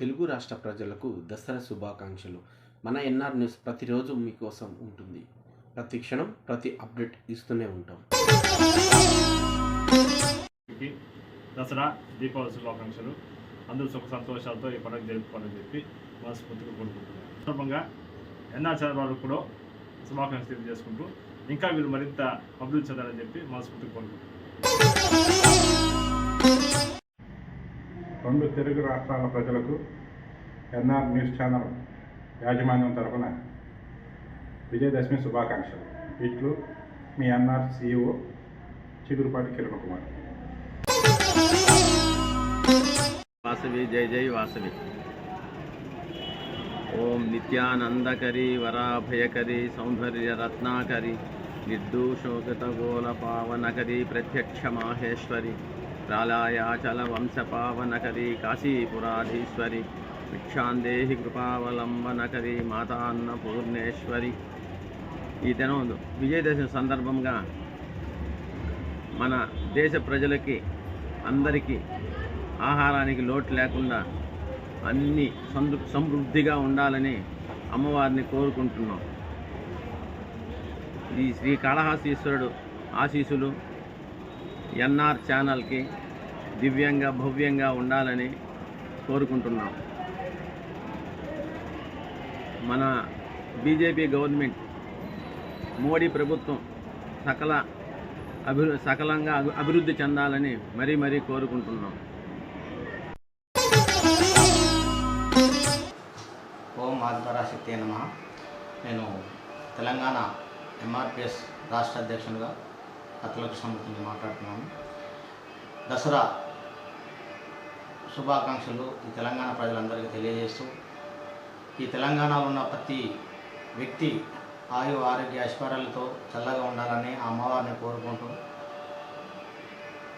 తెలుగు రాష్ట్ర ప్రజలకు దసరా శుభాకాంక్షలు. మన ఎన్ఆర్ న్యూస్ ప్రతిరోజు మీకోసం ఉంటుంది. ప్రతి క్షణం ప్రతి అప్డేట్ ఇస్తూనే ఉంటాం. దసరా దీపావళి శుభాకాంక్షలు. అందరూ సుఖ సంతోషాలతో ఈ పండుగ జరుపుకోవాలని చెప్పి మనస్ఫూర్తిగా కోరుకుంటున్నాను సందర్భంగా ఎన్ఆర్ చంద్రబాబు కూడా శుభాకాంక్షలు తెలియజేసుకుంటూ ఇంకా వీరు మరింత అభివృద్ధి చెందాలని చెప్పి మనస్ఫూర్తిగా కోరుకుంటున్నాను రెండు తెలుగు రాష్ట్రాల ప్రజలకు ఎన్ఆర్ న్యూస్ ఛానల్ యాజమాన్యం తరపున విజయదశమి శుభాకాంక్షలు. ఇట్లు మీ N R CEO Chigurupati Kiran Kumar. Vasavi జై జై వాసవి. ఓం నిత్యానందకరి వరాభయకరి సౌందర్య రత్నాకరి నిర్దూషోగత గోల పావనకరి ప్రత్యక్ష మాహేశ్వరి ప్రాళాయాచల వంశ కాశీపురాధీశ్వరి భిక్షాందేహి కృపావలంబనకరి మాతాన్న పూర్ణేశ్వరి ఈ దినం విజయదశమి సందర్భంగా మన దేశ ప్రజలకి అందరికీ ఆహారానికి లోటు లేకుండా అన్ని సందు సమృద్ధిగా ఉండాలని అమ్మవారిని కోరుకుంటున్నాం. ఈ శ్రీ కాళహస్తీశ్వరుడు ఆశీసులు ఎన్ఆర్ ఛానల్కి దివ్యంగా భవ్యంగా ఉండాలని కోరుకుంటున్నాం. మన బీజేపీ గవర్నమెంట్ మోడీ ప్రభుత్వం సకల అభి సకలంగా అభి- అభివృద్ధి చెందాలని మరీ మరీ కోరుకుంటున్నాం. ఓం ఆదిపరాశక్తి నమ నేను తెలంగాణ ఎంఆర్పిఎస్ రాష్ట్ర అధ్యక్షునిగా అతలకు సమృద్ధిని మాట్లాడుతున్నాను దసరా శుభాకాంక్షలు ఈ తెలంగాణ ప్రజలందరికీ తెలియజేస్తూ ఈ తెలంగాణలో ఉన్న ప్రతి వ్యక్తి ఆయు ఆరోగ్య ఐశ్వర్యాలతో చల్లగా ఉండాలని ఆ అమ్మవారిని కోరుకుంటూ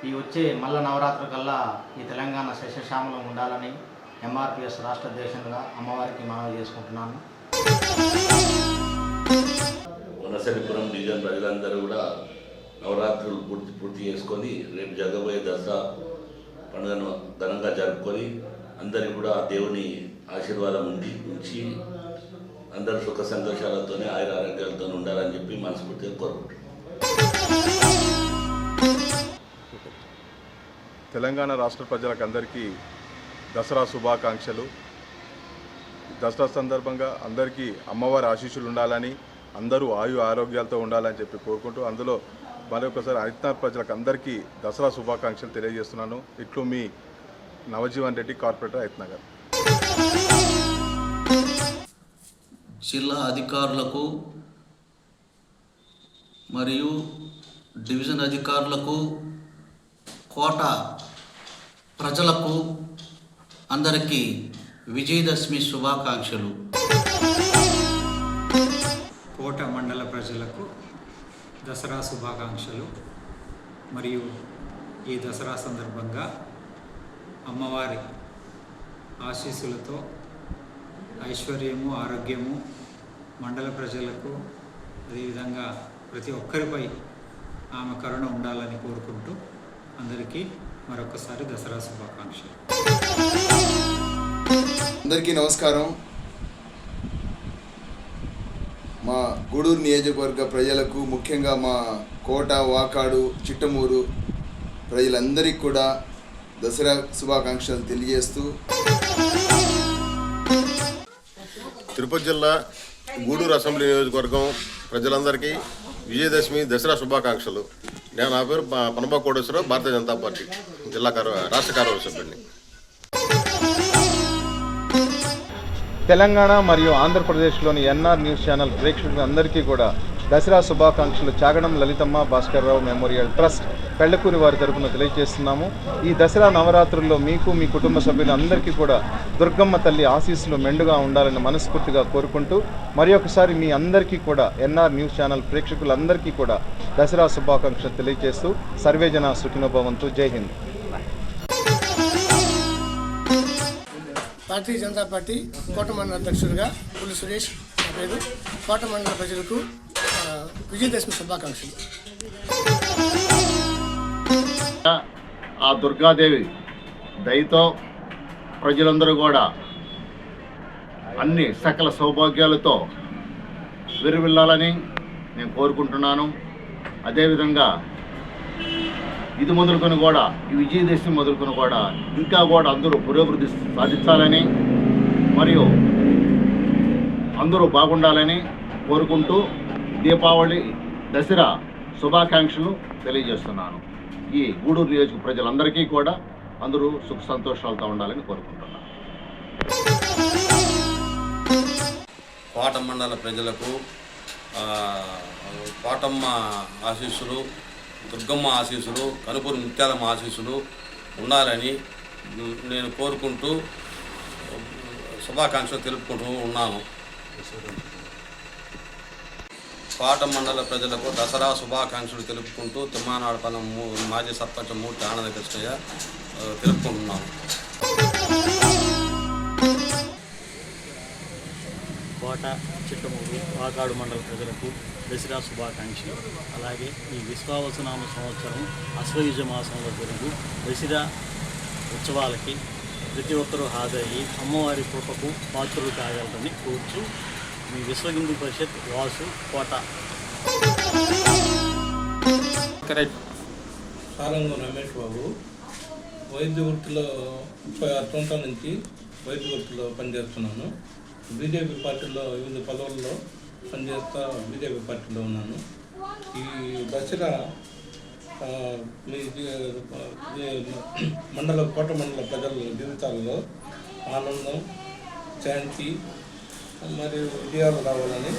ఈ వచ్చే మల్ల నవరాత్రి కల్లా ఈ తెలంగాణ శశశ్యామలం ఉండాలని ఎంఆర్పిఎస్ రాష్ట్ర అధ్యక్షునిగా అమ్మవారికి మనవి చేసుకుంటున్నాను. వనసరిపురం డివిజన్ ప్రజలందరూ కూడా నవరాత్రులు పూర్తి పూర్తి చేసుకొని రేపు జరగబోయే దసరా పండుగను ఘనంగా జరుపుకొని అందరికి కూడా దేవుని ఆశీర్వాదం ఉండి ఉంచి అందరూ సుఖ సంతోషాలతోనే ఆయుర ఆరోగ్యాలతో ఉండాలని చెప్పి మనస్ఫూర్తిగా కోరుకుంటున్నాం. తెలంగాణ రాష్ట్ర ప్రజలకు అందరికీ దసరా శుభాకాంక్షలు. దసరా సందర్భంగా అందరికీ అమ్మవారి ఆశీస్సులు ఉండాలని అందరూ ఆయు ఆరోగ్యాలతో ఉండాలని చెప్పి కోరుకుంటూ అందులో మరొకసారి హరితనార్ ప్రజలకు అందరికీ దసరా శుభాకాంక్షలు తెలియజేస్తున్నాను. ఇట్లు మీ నవజీవన్ రెడ్డి కార్పొరేటర్ హరితనగర్ జిల్లా అధికారులకు మరియు డివిజన్ అధికారులకు కోట ప్రజలకు అందరికీ విజయదశమి శుభాకాంక్షలు. కోట మండల ప్రజలకు దసరా శుభాకాంక్షలు. మరియు ఈ దసరా సందర్భంగా అమ్మవారి ఆశీస్సులతో ఐశ్వర్యము ఆరోగ్యము మండల ప్రజలకు అదేవిధంగా ప్రతి ఒక్కరిపై ఆమె కరుణ ఉండాలని కోరుకుంటూ అందరికీ మరొకసారి దసరా శుభాకాంక్షలు. అందరికీ నమస్కారం. మా గూడూరు నియోజకవర్గ ప్రజలకు ముఖ్యంగా మా కోట వాకాడు చిట్టమూరు ప్రజలందరికీ కూడా దసరా శుభాకాంక్షలు తెలియజేస్తూ తిరుపతి జిల్లా గూడూరు అసెంబ్లీ నియోజకవర్గం ప్రజలందరికీ విజయదశమి దసరా శుభాకాంక్షలు. నేను నా పేరు ప- పనబా కోటేశ్వరరావు భారతీయ జనతా పార్టీ జిల్లా కార్య రాష్ట్ర కార్యవర్గ సభ్యుడిని. తెలంగాణ మరియు ఆంధ్రప్రదేశ్లోని ఎన్ఆర్ న్యూస్ ఛానల్ ప్రేక్షకులందరికీ కూడా దసరా శుభాకాంక్షలు చాగడం లలితమ్మ భాస్కర్రావు మెమోరియల్ ట్రస్ట్ పెళ్ళకూరి వారి తరపున తెలియజేస్తున్నాము. ఈ దసరా నవరాత్రుల్లో మీకు మీ కుటుంబ సభ్యులందరికీ కూడా దుర్గమ్మ తల్లి ఆశీస్సులు మెండుగా ఉండాలని మనస్ఫూర్తిగా కోరుకుంటూ మరి ఒకసారి మీ అందరికీ కూడా ఎన్ఆర్ న్యూస్ ఛానల్ ప్రేక్షకులందరికీ కూడా దసరా శుభాకాంక్షలు తెలియజేస్తూ సర్వేజన సుఖినోభవంతు జై హింద్. భారతీయ జనతా పార్టీ కోట మండల అధ్యక్షుడిగా పులి సురేష్ నా పేరు. కోట మండల ప్రజలకు విజయదశమి శుభాకాంక్షలు. ఆ దుర్గాదేవి దయతో ప్రజలందరూ కూడా అన్ని సకల సౌభాగ్యాలతో విరవిల్లాలని నేను కోరుకుంటున్నాను. అదేవిధంగా ఇది మొదలుకొని కూడా ఈ విజయదశమి మొదలుకొని కూడా ఇంకా కూడా అందరూ పురోభివృద్ధి సాధించాలని మరియు అందరూ బాగుండాలని కోరుకుంటూ దీపావళి దసరా శుభాకాంక్షలు తెలియజేస్తున్నాను. ఈ గూడూరు నియోజక ప్రజలందరికీ కూడా అందరూ సుఖ సంతోషాలతో ఉండాలని కోరుకుంటున్నాను. కోట మండల ప్రజలకు కోటమ్మ ఆశీస్సులు దుర్గమ్మ ఆశీస్సులు కనుపూరు ముత్యాలమ్మ ఆశీస్సులు ఉండాలని నేను కోరుకుంటూ శుభాకాంక్షలు తెలుపుకుంటూ ఉన్నాను. పాట మండల ప్రజలకు దసరా శుభాకాంక్షలు తెలుపుకుంటూ తిమ్మానాడపల్లం మాజీ సర్పంచ్ మూర్తి ఆనంద కృష్ణయ్య తెలుపుకుంటున్నాను. కోట చిట్టమూరు వాకాడు మండల ప్రజలకు దసరా శుభాకాంక్షలు. అలాగే ఈ విశ్వావసనామ సంవత్సరం అశ్వయుజ మాసంలో జరుగు దసరా ఉత్సవాలకి ప్రతి ఒక్కరూ హాజరయ్యి అమ్మవారి కృపకు పాత్రులు కాగలరని కోరుచు మీ విశ్వ హిందూ పరిషత్ వాసు కోట. సారంగం రమేష్ బాబు వైద్య వృత్తిలో ముప్పై ఆరు సంవత్సరాల నుంచి వైద్య వృత్తిలో పనిచేస్తున్నాను. బీజేపీ పార్టీలో వివిధ పదవుల్లో పనిచేస్తా బీజేపీ పార్టీలో ఉన్నాను. ఈ దసరా మీ మండల కోట మండల ప్రజల జీవితాల్లో ఆనందం శాంతి మరియు విజయాలు రావాలని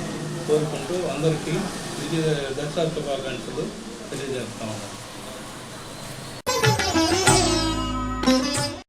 కోరుకుంటూ అందరికీ విజయ దసరా శుభాకాంక్షలు తెలియజేస్తా ఉన్నాను.